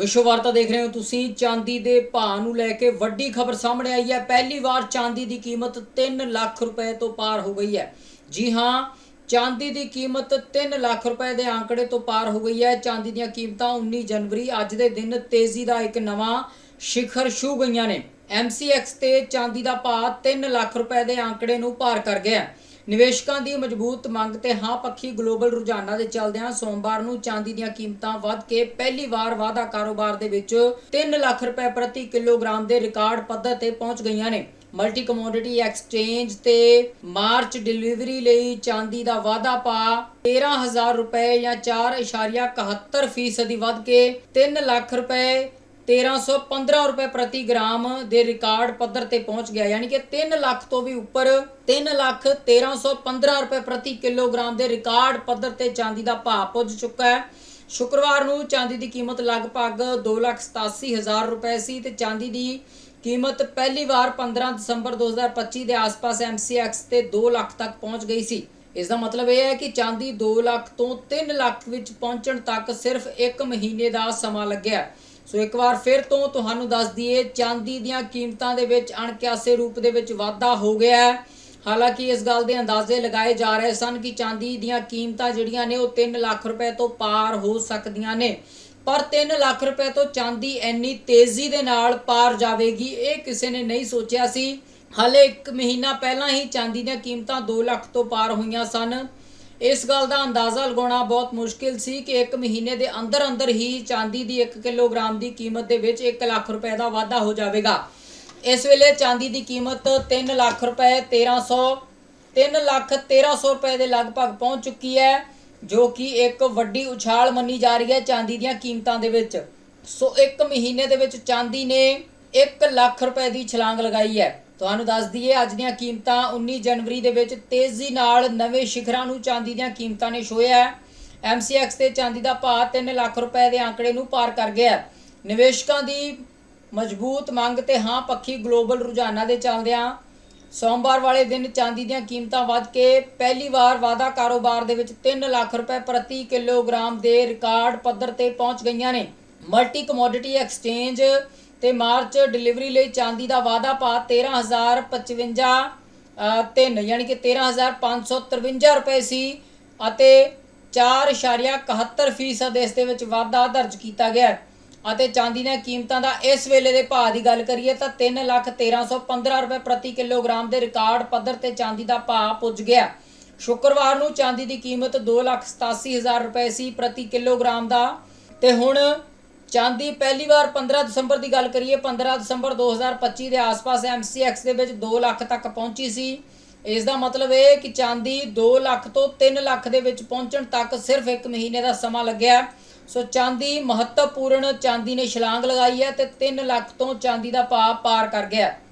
ਵਿਸ਼ਵ ਵਾਰਤਾ ਦੇਖ ਰਹੇ ਹੋ ਤੁਸੀਂ। ਚਾਂਦੀ ਦੇ ਭਾਅ ਨੂੰ ਲੈ ਕੇ ਵੱਡੀ ਖਬਰ ਸਾਹਮਣੇ ਆਈ ਹੈ। ਪਹਿਲੀ ਵਾਰ ਚਾਂਦੀ ਦੀ ਕੀਮਤ 3 ਲੱਖ ਰੁਪਏ ਤੋਂ ਪਾਰ ਹੋ ਗਈ ਹੈ। ਜੀ ਹਾਂ, ਚਾਂਦੀ ਦੀ ਕੀਮਤ 3 ਲੱਖ ਰੁਪਏ ਦੇ ਆંકੜੇ ਤੋਂ ਪਾਰ ਹੋ ਗਈ ਹੈ। ਚਾਂਦੀ ਦੀਆਂ ਕੀਮਤਾਂ 19 ਜਨਵਰੀ, ਅੱਜ ਦੇ ਦਿਨ ਤੇਜ਼ੀ ਦਾ ਇੱਕ ਨਵਾਂ ਸਿਖਰ ਛੂ ਗਈਆਂ ਨੇ। MCX ਤੇ ਚਾਂਦੀ ਦਾ ਭਾਅ 3 ਲੱਖ ਰੁਪਏ ਦੇ ਆંકੜੇ ਨੂੰ ਪਾਰ ਕਰ ਗਿਆ ਨਿਵੇਸ਼ਕਾਂ ਦੀ ਮਜ਼ਬੂਤ ਮੰਗ ਤੇ ਹਾਂ ਪੱਖੀ ਗਲੋਬਲ ਰੁਝਾਨਾਂ ਦੇ ਚੱਲਦਿਆਂ ਸੋਮਵਾਰ ਨੂੰ ਚਾਂਦੀ ਦੀਆਂ ਕੀਮਤਾਂ ਵੱਧ ਕੇ ਪਹਿਲੀ ਵਾਰ ਵਾਧਾ ਕਾਰੋਬਾਰ ਦੇ ਵਿੱਚ 3 ਲੱਖ ਰੁਪਏ ਪ੍ਰਤੀ ਕਿਲੋਗ੍ਰਾਮ ਦੇ ਰਿਕਾਰਡ ਪੱਧਰ ਤੇ ਪਹੁੰਚ ਗਈਆਂ ਨੇ। ਮਲਟੀ ਕਮੋਡਿਟੀ ਐਕਸਚੇਂਜ ਤੇ ਮਾਰਚ ਡਿਲੀਵਰੀ ਲਈ ਚਾਂਦੀ ਦਾ ਵਾਧਾ ਪਾ 13000 ਰੁਪਏ ਜਾਂ 4.71% ਫੀਸਦੀ ਵੱਧ ਕੇ 3 ਲੱਖ ਰੁਪਏ 1315 ਰੁਪਏ ਪ੍ਰਤੀ ਗ੍ਰਾਮ ਦੇ ਰਿਕਾਰਡ ਪੱਧਰ ਤੇ ਪਹੁੰਚ ਗਿਆ, ਯਾਨੀ ਕਿ 3 ਲੱਖ ਤੋਂ ਵੀ ਉੱਪਰ 3 ਲੱਖ 1315 ਰੁਪਏ ਪ੍ਰਤੀ ਕਿਲੋਗ੍ਰਾਮ ਦੇ ਰਿਕਾਰਡ ਪੱਧਰ ਤੇ ਚਾਂਦੀ ਦਾ ਭਾਅ ਪੁੱਜ ਚੁੱਕਾ ਹੈ। ਸ਼ੁੱਕਰਵਾਰ ਨੂੰ ਚਾਂਦੀ ਦੀ ਕੀਮਤ ਲਗਭਗ 287000 ਰੁਪਏ ਸੀ ਤੇ ਚਾਂਦੀ ਦੀ ਕੀਮਤ ਪਹਿਲੀ ਵਾਰ 15 ਦਸੰਬਰ 2025 ਦੇ ਆਸ-ਪਾਸ MCX ਤੇ 2 ਲੱਖ ਤੱਕ ਪਹੁੰਚ ਗਈ ਸੀ। ਇਸ ਦਾ ਮਤਲਬ ਇਹ ਹੈ ਕਿ ਚਾਂਦੀ 2 ਲੱਖ ਤੋਂ 3 ਲੱਖ ਵਿੱਚ ਪਹੁੰਚਣ ਤੱਕ ਸਿਰਫ 1 ਮਹੀਨੇ ਦਾ ਸਮਾਂ ਲੱਗਿਆ। ਸੋ ਇੱਕ ਵਾਰ ਫਿਰ ਤੋਂ ਤੁਹਾਨੂੰ ਦੱਸ ਦਈਏ, ਚਾਂਦੀ ਦੀਆਂ ਕੀਮਤਾਂ ਦੇ ਵਿੱਚ ਅਣਕਿਆਸੇ ਰੂਪ ਦੇ ਵਿੱਚ ਵਾਧਾ ਹੋ ਗਿਆ ਹੈ। ਹਾਲਾਂਕਿ ਇਸ ਗੱਲ ਦੇ ਅੰਦਾਜ਼ੇ ਲਗਾਏ ਜਾ ਰਹੇ ਸਨ ਕਿ ਚਾਂਦੀ ਦੀਆਂ ਕੀਮਤਾਂ ਜਿਹੜੀਆਂ ਨੇ ਉਹ 3 ਲੱਖ ਰੁਪਏ ਤੋਂ ਪਾਰ ਹੋ ਸਕਦੀਆਂ ਨੇ। ਪਰ 3 ਲੱਖ ਰੁਪਏ ਤੋਂ ਚਾਂਦੀ ਇੰਨੀ ਤੇਜ਼ੀ ਦੇ ਨਾਲ ਪਾਰ ਜਾਵੇਗੀ, ਇਹ ਕਿਸੇ ਨੇ ਨਹੀਂ ਸੋਚਿਆ ਸੀ। ਹਾਲੇ 1 ਮਹੀਨਾ ਪਹਿਲਾਂ ਹੀ ਚਾਂਦੀ ਦੀਆਂ ਕੀਮਤਾਂ 2 ਲੱਖ ਤੋਂ ਪਾਰ ਹੋਈਆਂ ਸਨ। ਇਸ ਗੱਲ ਦਾ ਅੰਦਾਜ਼ਾ ਲਗਾਉਣਾ ਬਹੁਤ ਮੁਸ਼ਕਿਲ ਸੀ ਕਿ ਇੱਕ ਮਹੀਨੇ ਦੇ ਅੰਦਰ ਅੰਦਰ ਹੀ ਚਾਂਦੀ ਦੀ 1 ਕਿਲੋਗ੍ਰਾਮ ਦੀ ਕੀਮਤ ਦੇ ਵਿੱਚ 1 ਲੱਖ ਰੁਪਏ ਦਾ ਵਾਧਾ ਹੋ ਜਾਵੇਗਾ। ਇਸ ਵੇਲੇ ਚਾਂਦੀ ਦੀ ਕੀਮਤ 3 ਲੱਖ ਰੁਪਏ 1300 3 ਲੱਖ 1300 ਰੁਪਏ ਦੇ ਲਗਭਗ ਪਹੁੰਚ ਚੁੱਕੀ ਹੈ, ਜੋ ਕਿ ਇੱਕ ਵੱਡੀ ਉਛਾਲ ਮੰਨੀ ਜਾ ਰਹੀ ਹੈ ਚਾਂਦੀ ਦੀਆਂ ਕੀਮਤਾਂ ਦੇ ਵਿੱਚ। ਸੋ ਇੱਕ ਮਹੀਨੇ ਦੇ ਵਿੱਚ ਚਾਂਦੀ ਨੇ 1 ਲੱਖ ਰੁਪਏ ਦੀ ਛਲਾਂਗ ਲਗਾਈ ਹੈ। ਤੁਹਾਨੂੰ ਦੱਸ ਦਈਏ, ਅੱਜ ਦੀਆਂ ਕੀਮਤਾਂ 19 ਜਨਵਰੀ ਦੇ ਵਿੱਚ ਤੇਜ਼ੀ ਨਾਲ ਨਵੇਂ ਸ਼ਿਖਰਾਂ ਨੂੰ ਚਾਂਦੀ ਦੀਆਂ ਕੀਮਤਾਂ ਨੇ ਛੋਇਆ ਹੈ। MCX ਤੇ ਚਾਂਦੀ ਦਾ ਭਾਅ 3 ਲੱਖ ਰੁਪਏ ਦੇ ਆંકੜੇ ਨੂੰ ਪਾਰ ਕਰ ਗਿਆ ਨਿਵੇਸ਼ਕਾਂ ਦੀ ਮਜ਼ਬੂਤ ਮੰਗ ਤੇ ਹਾਂ, ਪੱਖੀ ਗਲੋਬਲ ਰੁਝਾਨਾਂ ਦੇ ਚੱਲਦਿਆਂ ਸੋਮਵਾਰ ਵਾਲੇ ਦਿਨ ਚਾਂਦੀ ਦੀਆਂ ਕੀਮਤਾਂ ਵੱਧ ਕੇ ਪਹਿਲੀ ਵਾਰ ਵਾਧਾ ਕਾਰੋਬਾਰ ਦੇ ਵਿੱਚ 3 ਲੱਖ ਰੁਪਏ ਪ੍ਰਤੀ ਕਿਲੋਗ੍ਰਾਮ ਦੇ ਰਿਕਾਰਡ ਪੱਧਰ ਤੇ ਪਹੁੰਚ ਗਈਆਂ ਨੇ। ਮਲਟੀ ਕਮੋਡਿਟੀ ਐਕਸਚੇਂਜ ਤੇ ਮਾਰਚ ਡਿਲੀਵਰੀ ਲਈ ਚਾਂਦੀ ਦਾ ਵਾਧਾ ਪਾ 13055 ਤਿੰਨ ਯਾਨੀ ਕਿ 13553 ਰੁਪਏ ਸੀ ਅਤੇ 4.71% ਫੀਸਦ ਇਸ ਦੇ ਵਿੱਚ ਵਾਧਾ ਦਰਜ ਕੀਤਾ ਗਿਆ ਅਤੇ ਚਾਂਦੀ ਦੀਆਂ ਕੀਮਤਾਂ ਦਾ ਇਸ ਵੇਲੇ ਦੇ ਭਾਅ ਦੀ ਗੱਲ ਕਰੀਏ ਤਾਂ 3,1315 ਰੁਪਏ ਪ੍ਰਤੀ ਕਿਲੋਗ੍ਰਾਮ ਦੇ ਰਿਕਾਰਡ ਪੱਧਰ ਤੇ ਚਾਂਦੀ ਦਾ ਭਾਅ ਪੁੱਜ ਗਿਆ। ਸ਼ੁੱਕਰਵਾਰ ਨੂੰ ਚਾਂਦੀ ਦੀ ਕੀਮਤ 2,87,000 ਰੁਪਏ ਸੀ ਪ੍ਰਤੀ ਕਿਲੋਗ੍ਰਾਮ ਦਾ ਤੇ ਹੁਣ ਚਾਂਦੀ ਪਹਿਲੀ ਵਾਰ 15 ਦਸੰਬਰ ਦੀ ਗੱਲ ਕਰੀਏ 15 ਦਸੰਬਰ 2025 ਦੇ ਆਸ-ਪਾਸ MCX ਦੇ ਵਿੱਚ 2 ਲੱਖ ਤੱਕ ਪਹੁੰਚੀ ਸੀ। ਇਸ ਦਾ ਮਤਲਬ ਇਹ ਕਿ ਚਾਂਦੀ 2 ਲੱਖ ਤੋਂ 3 ਲੱਖ ਦੇ ਵਿੱਚ ਪਹੁੰਚਣ ਤੱਕ ਸਿਰਫ 1 ਮਹੀਨੇ ਦਾ ਸਮਾਂ ਲੱਗਿਆ। ਸੋ ਚਾਂਦੀ ਮਹੱਤਵਪੂਰਨ ਚਾਂਦੀ ਨੇ ਛਲਾਂਗ ਲਗਾਈ ਹੈ ਤੇ 3 ਲੱਖ ਤੋਂ ਚਾਂਦੀ ਦਾ ਭਾਅ ਪਾਰ ਕਰ ਗਿਆ।